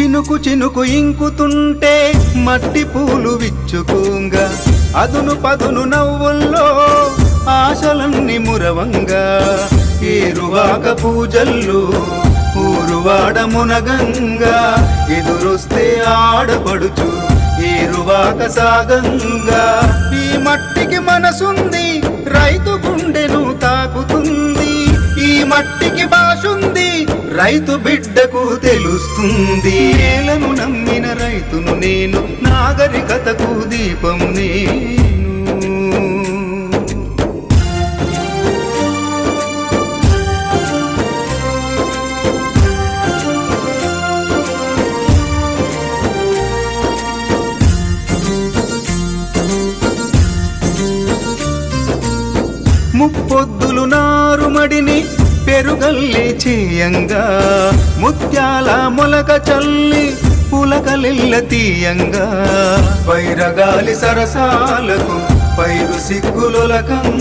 చినుకు చినుకు ఇంకుతుంటే మట్టి పూలు విచ్చుకుంగా. అదును పదును నవ్వుల్లో ఆశలన్నీ మురవంగా. ఏరువాక పూజల్లు ఊరువాడ మునగంగా. ఎదురొస్తే ఆడపడుచు ఏరువాక సాగంగా. ఈ మట్టికి మనసుంది రైతు గుండెను తాకుతుంది. ఈ మట్టికి భాషుంది రైతు బిడ్డకు తెలుస్తుంది నేలను నమ్మిన రైతును నేను నాగరికతకు దీపం నేను. ముప్పొద్దులు నారుమడిని పెరుగల్లి చేయంగా. ముత్యాల మొలక చల్లి పులకలిల్ల తీయంగా. వైరగాలి సరసాలకు పైరు సిగ్గులొలకం